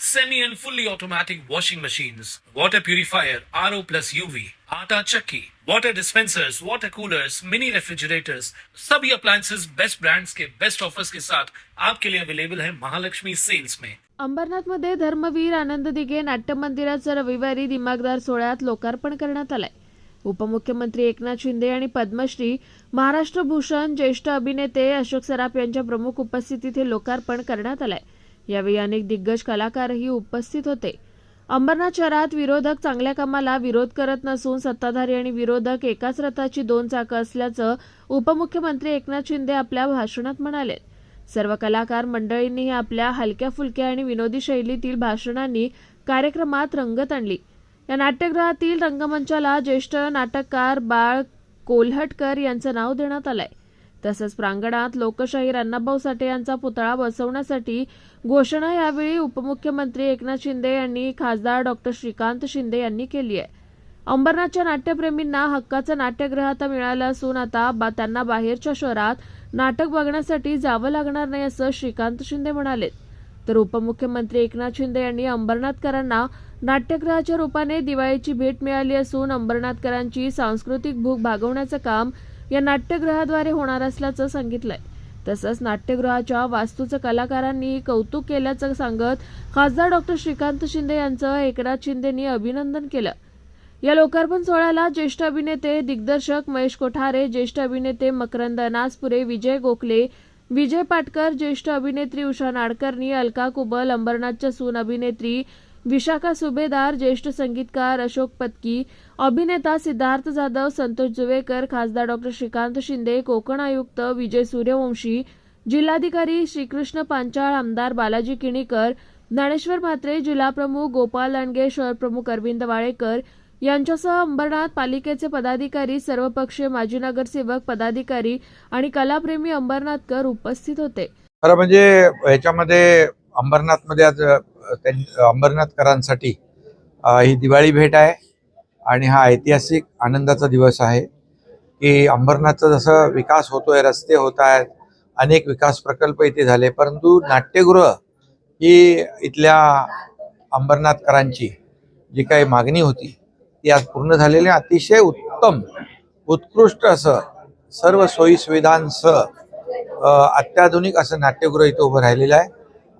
semi and fully automatic washing machines, water purifier, RO plus UV, आटा चक्की, water dispensers, water coolers, mini refrigerators, सभी appliances best brands के best offers के साथ आपके लिए अवेलेबल है महालक्ष्मी सेल्स में अंबरनाथमध्ये धर्मवीर आनंद दिघे नाट्य मंदिराचं रविवारी दिमागदार सोहळ्यात लोकार्पण करण्यात आलंय. उपमुख्यमंत्री एकनाथ शिंदे आणि पद्मश्री महाराष्ट्र भूषण ज्येष्ठ अभिनेते अशोक सराफ यांच्या प्रमुख उपस्थितीत हे लोकार्पण करण्यात आलंय. यावेळी अनेक दिग्गज कलाकारही उपस्थित होते. अंबरनाथ शहरात विरोधक चांगल्या कामाला विरोध करत नसून सत्ताधारी आणि विरोधक एकाच रथाची दोन चाकं असल्याचं उपमुख्यमंत्री एकनाथ शिंदे आपल्या भाषणात म्हणाले सर्व कलाकार मंडळींनीही आपल्या हलक्या फुलक्या आणि विनोदी शैलीतील भाषणांनी कार्यक्रमात रंगत आणली. या नाट्यगृहातील रंगमंचाला ज्येष्ठ नाटककार बाळ कोल्हटकर यांचं नाव देण्यात आलंय. तसंच प्रांगणात लोकशाहीर अण्णाभाऊ साठे यांचा पुतळा बसवण्यासाठी घोषणा यावेळी उपमुख्यमंत्री एकनाथ शिंदे यांनी खासदार डॉक्टर श्रीकांत शिंदे यांनी केली आहे. अंबरनाथच्या नाट्यप्रेमींना हक्काचं नाट्यगृह आता मिळालं असून आता बा त्यांना बाहेरच्या शहरात नाटक बघण्यासाठी जावं लागणार नाही असं श्रीकांत शिंदे म्हणाले तर उपमुख्यमंत्री एकनाथ शिंदे यांनी अंबरनाथकरांना नाट्यगृहाच्या रूपाने दिवाळीची भेट मिळाली असून अंबरनाथकरांची सांस्कृतिक भूक भागवण्याचं काम या नाट्यगृहाद्वारे होणार असल्याचं सांगितलंय. तसंच नाट्यगृहाच्या वास्तूचं कलाकारांनी कौतुक केल्याचं सांगत खासदार डॉक्टर श्रीकांत शिंदे यांचं एकनाथ शिंदेनी अभिनंदन केलं. या लोकार्पण सोहळ्याला ज्येष्ठ अभिनेते दिग्दर्शक महेश कोठारे ज्येष्ठ अभिनेते मकरंद अनासपुरे विजय गोखले विजय पाटकर ज्येष्ठ अभिनेत्री उषा नाडकर्णी अलका कुबल अंबरनाथच्या सून अभिनेत्री विशाखा सुभेदार ज्येष्ठ संगीतकार अशोक पत्की अभिनेता सिद्धार्थ जाधव संतोष जुवेकर खासदार डॉक्टर श्रीकांत शिंदे कोकण आयुक्त विजय सूर्यवंशी जिल्हाधिकारी श्रीकृष्ण पांचाळ आमदार बालाजी किणीकर ज्ञानेश्वर म्हात्रे जिल्हाप्रमुख गोपाल लांडगे शहरप्रमुख अरविंद वाळेकर. यांच्यासह अंबरनाथ पालिकेचे पदाधिकारी सर्वपक्षीय माजी नगरसेवक पदाधिकारी आणि कलाप्रेमी अंबरनाथकर उपस्थित होते. खरं म्हणजे ह्याच्यामध्ये अंबरनाथमध्ये आज अंबरनाथकरांसाठी ही दिवाळी भेट आहे आणि हा ऐतिहासिक आनंदाचा दिवस आहे की अंबरनाथचा जसं विकास होतोय रस्ते होत आहेत अनेक विकास प्रकल्प इथे झाले परंतु नाट्यगृह ही इथल्या अंबरनाथकरांची जी काही मागणी होती ती आज पूर्ण झालेली अतिशय उत्तम उत्कृष्ट असं सर्व सोयी सुविधांसह अत्याधुनिक असं नाट्यगृह इथं उभं राहिलेलं आहे.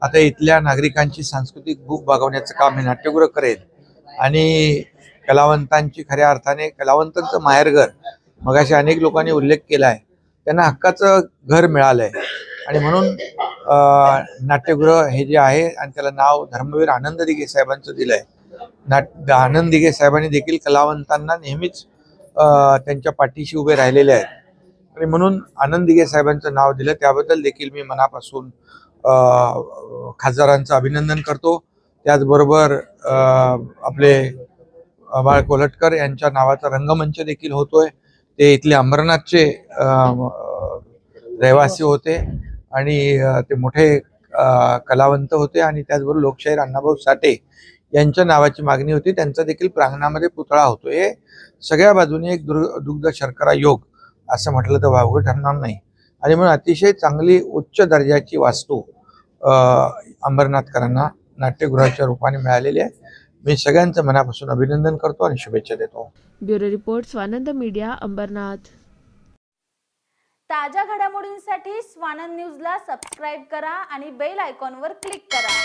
आता इथल्या नागरिकांची सांस्कृतिक भूक भागवण्याचं काम हे नाट्यगृह करेल. आणि कलावंतांची खऱ्या अर्थाने कलावंतांचं माहेरघर मगाशी अनेक लोकांनी उल्लेख केला आहे त्यांना हक्काचं घर मिळालं आहे आणि म्हणून नाट्यगृह हे जे आहे आणि त्याला नाव धर्मवीर आनंद दिघे साहेबांचं दिलं आहे नाट आनंद दिघे साहेबांनी देखील कलावंतांना नेहमीच त्यांच्या पाठीशी उभे राहिलेले आहेत. आणि म्हणून आनंद दिघे साहेबांचं नाव दिलं त्याबद्दल देखील मी मनापासून खासदारांचं अभिनंदन करतो. त्याचबरोबर आपले बाळ कोलटकर यांच्या नावाचा रंगमंच देखील होतोय. ते इथले अंबरनाथचे रहिवासी होते आणि ते मोठे कलावंत होते आणि त्याचबरोबर लोकशाहीर अण्णाभाऊ साठे यांच्या नावाची मागणी होती. त्यांचा देखील प्रांगणामध्ये पुतळा होतो हे सगळ्या बाजूने एक दुर दुग्ध शर्करा योग असं म्हटलं तर वावगं ठरणार नाही. आणि म्हणून अतिशय चांगली उच्च दर्जाची वास्तू अंबरनाथकरांना नाट्यगृहाच्या रूपाने मिळालेली आहे. मी सगळ्यांचं मनापासून अभिनंदन करतो आणि शुभेच्छा देतो. Bureau report Swanand media Ambernath. ताज्या घडामोडींसाठी स्वानंद न्यूजला सबस्क्राईब करा आणि बेल आयकॉनवर क्लिक करा.